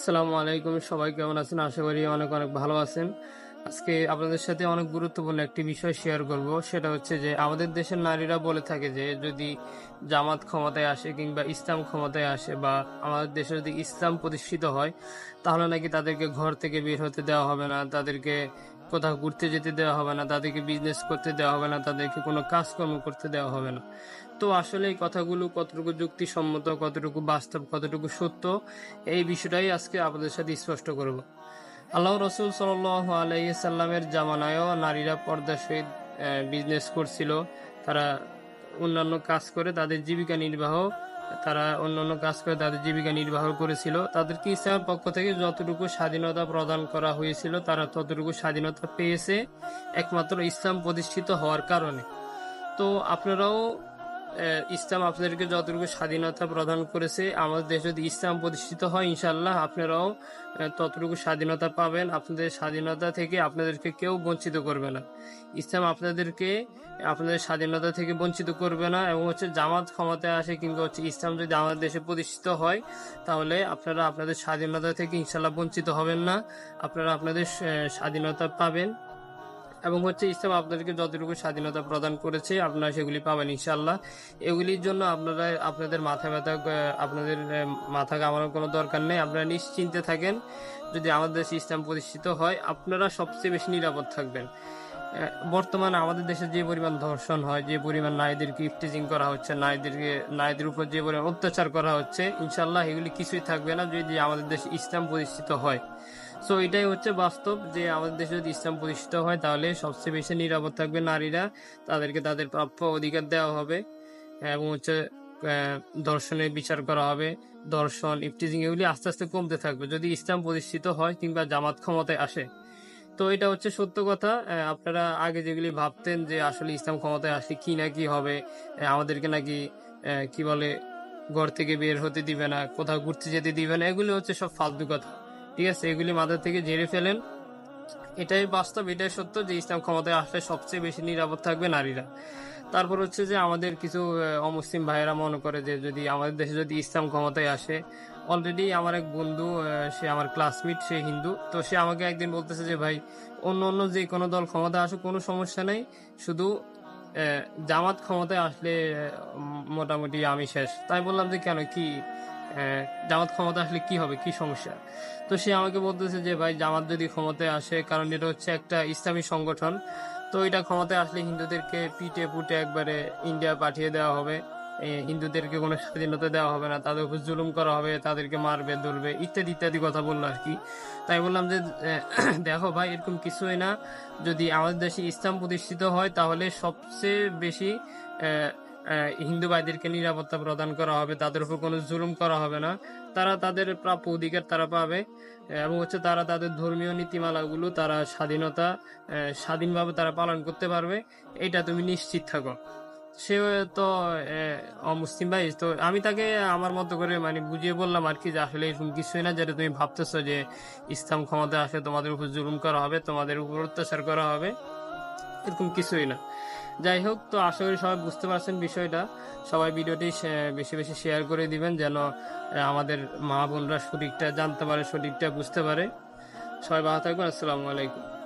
আসসালামু আলাইকুম, সবাই কেমন আছেন? আশা করি অনেক অনেক ভালো আছেন। আজকে আপনাদের সাথে অনেক গুরুত্বপূর্ণ একটি বিষয় শেয়ার করব। সেটা হচ্ছে যে, আমাদের দেশের নারীরা বলে থাকে যে, যদি জামাত ক্ষমতায় আসে কিংবা ইসলাম ক্ষমতায় আসে বা আমাদের দেশে যদি ইসলাম প্রতিষ্ঠিত হয়, তাহলে নাকি তাদেরকে ঘর থেকে বের হতে দেওয়া হবে না। তাদেরকে কোথাও ঘুরতে যেতে দেওয়া হবে না, তাদেরকে বিজনেস করতে দেওয়া হবে না, তাদেরকে কোনো কাজকর্ম করতে দেওয়া হবে না। তো আসলে এই কথাগুলো কতটুকু যুক্তিসম্মত, কতটুকু বাস্তব, কতটুকু সত্য, এই বিষয়টাই আজকে আপনাদের সাথে স্পষ্ট করব। আল্লাহ রসুল সাল আলাইসাল্লামের জামানায়ও নারীরা পর্দার সহিত বিজনেস করছিল। তারা অন্যান্য কাজ করে তাদের জীবিকা নির্বাহ তারা অন্য অন্য কাজ করে তাদের জীবিকা নির্বাহ করেছিল। তাদেরকে ইসলামের পক্ষ থেকে যতটুকু স্বাধীনতা প্রদান করা হয়েছিল, তারা ততটুকু স্বাধীনতা পেয়েছে, একমাত্র ইসলাম প্রতিষ্ঠিত হওয়ার কারণে। তো আপনারাও ইসলাম আপনাদেরকে যতটুকু স্বাধীনতা প্রদান করেছে, আমাদের দেশে যদি ইসলাম প্রতিষ্ঠিত হয় ইনশাল্লাহ আপনারাও ততটুকু স্বাধীনতা পাবেন। আপনাদের স্বাধীনতা থেকে আপনাদেরকে কেউ বঞ্চিত করবে না। ইসলাম আপনাদেরকে, আপনাদের স্বাধীনতা থেকে বঞ্চিত করবে না এবং হচ্ছে জামাত ক্ষমতায় আসে কিংবা হচ্ছে ইসলাম যদি আমাদের দেশে প্রতিষ্ঠিত হয়, তাহলে আপনারা আপনাদের স্বাধীনতা থেকে ইনশাল্লাহ বঞ্চিত হবেন না। আপনারা আপনাদের স্বাধীনতা পাবেন। এবং হচ্ছে ইসলাম আপনাদেরকে যতটুকু স্বাধীনতা প্রদান করেছে, আপনারা সেগুলি পাবেন ইনশাল্লাহ এগুলির জন্য আপনারা, আপনাদের মাথা ব্যথা আপনাদের মাথা কামানোর কোনো দরকার নেই। আপনারা নিশ্চিন্তে থাকেন, যদি আমাদের দেশে ইসলাম প্রতিষ্ঠিত হয়, আপনারা সবচেয়ে বেশি নিরাপদ থাকবেন। বর্তমানে আমাদের দেশে যে পরিমাণ ধর্ষণ হয়, যে পরিমাণ নারীদেরকে ইফটিজিং করা হচ্ছে, নারীদেরকে, নারীদের উপর যে পরিমাণ অত্যাচার করা হচ্ছে ইনশাল্লাহ এগুলি কিছুই থাকবে না যদি আমাদের দেশে ইসলাম প্রতিষ্ঠিত হয়। সো এটাই হচ্ছে বাস্তব যে আমাদের দেশে যদি ইসলাম প্রতিষ্ঠিত হয়, তাহলে সবচেয়ে বেশি নিরাপদ থাকবে নারীরা। তাদেরকে তাদের প্রাপ্য অধিকার দেওয়া হবে এবং হচ্ছে ধর্ষণের বিচার করা হবে। দর্শন ইফটিজিং এগুলি আস্তে আস্তে কমতে থাকবে। যদি ইসলাম প্রতিষ্ঠিত হয় কিংবা জামাত ক্ষমতায় আসে। তো এটা হচ্ছে সত্য কথা। আপনারা আগে যেগুলি ভাবতেন যে আসলে ইসলাম ক্ষমতায় আসলে কি না কি হবে আমাদেরকে নাকি কি বলে, ঘর থেকে বের হতে দিবে না, কোথাও ঘুরতে যেতে দিবে না, এগুলি হচ্ছে সব ফালতু কথা। ঠিক আছে, এগুলি মাথা থেকে ঝেড়ে ফেলেন। এটাই বাস্তব, এটাই সত্য যে ইসলাম ক্ষমতায় আসলে সবচেয়ে বেশি নিরাপদ থাকবে নারীরা। তারপর হচ্ছে যে আমাদের কিছু অমুসলিম ভাইয়েরা মনে করে যে যদি আমাদের দেশে যদি ইসলাম ক্ষমতায় আসে অলরেডি আমার এক বন্ধু সে আমার ক্লাসমেট সে হিন্দু, তো সে আমাকে একদিন বলতেছে যে, ভাই, অন্য অন্য যে কোনো দল ক্ষমতা আসুক, কোনো সমস্যা নেই, শুধু জামাত ক্ষমতায় আসলে মোটামুটি আমি শেষ। তাই বললাম যে, কেন? কি জামাত ক্ষমতা আসলে কি হবে? কি সমস্যা? তো সে আমাকে বলতেছে যে, ভাই, জামাত যদি ক্ষমতায় আসে, কারণ এটা হচ্ছে একটা ইসলামী সংগঠন, তো এটা ক্ষমতায় আসলে হিন্দুদেরকে পিটে পুটে একবারে ইন্ডিয়া পাঠিয়ে দেওয়া হবে। হিন্দুদেরকে কোনো স্বাধীনতা দেওয়া হবে না, তাদের উপর জুলুম করা হবে, তাদেরকে মারবে, ধরবে, ইত্যাদি ইত্যাদি কথা বলল আর কি। তাই বললাম যে দেখো ভাই, এরকম কিছুই না। যদি আমাদের দেশে ইসলাম প্রতিষ্ঠিত হয়, তাহলে সবচেয়ে বেশি হিন্দু ভাইদেরকে নিরাপত্তা প্রদান করা হবে, তাদের উপর কোনো জুলুম করা হবে না। তারা তাদের প্রাপ্য অধিকার তারা পাবে এবং হচ্ছে তারা তাদের ধর্মীয় নীতিমালাগুলো, তারা স্বাধীনতা স্বাধীনভাবে তারা পালন করতে পারবে, এটা তুমি নিশ্চিত থাকো। সে তো অমুসলিম ভাই, তো আমি তাকে আমার মতো করে মানে বুঝিয়ে বললাম আর কি যে আসলে এরকম কিছুই না যেটা তুমি ভাবতেছো যে ইসলাম ক্ষমতা আসে তোমাদের উপর জুলুম করা হবে, তোমাদের উপর অত্যাচার করা হবে, এরকম কিছুই না। যাই হোক তো আশা করি সবাই বুঝতে পারছেন বিষয়টা। সবাই ভিডিওটি বেশি বেশি শেয়ার করে দিবেন যেন আমাদের মা বোনরা সঠিকটা জানতে পারে, সঠিকটা বুঝতে পারে। সবাই ভালো থাকবেন, আসসালামু আলাইকুম।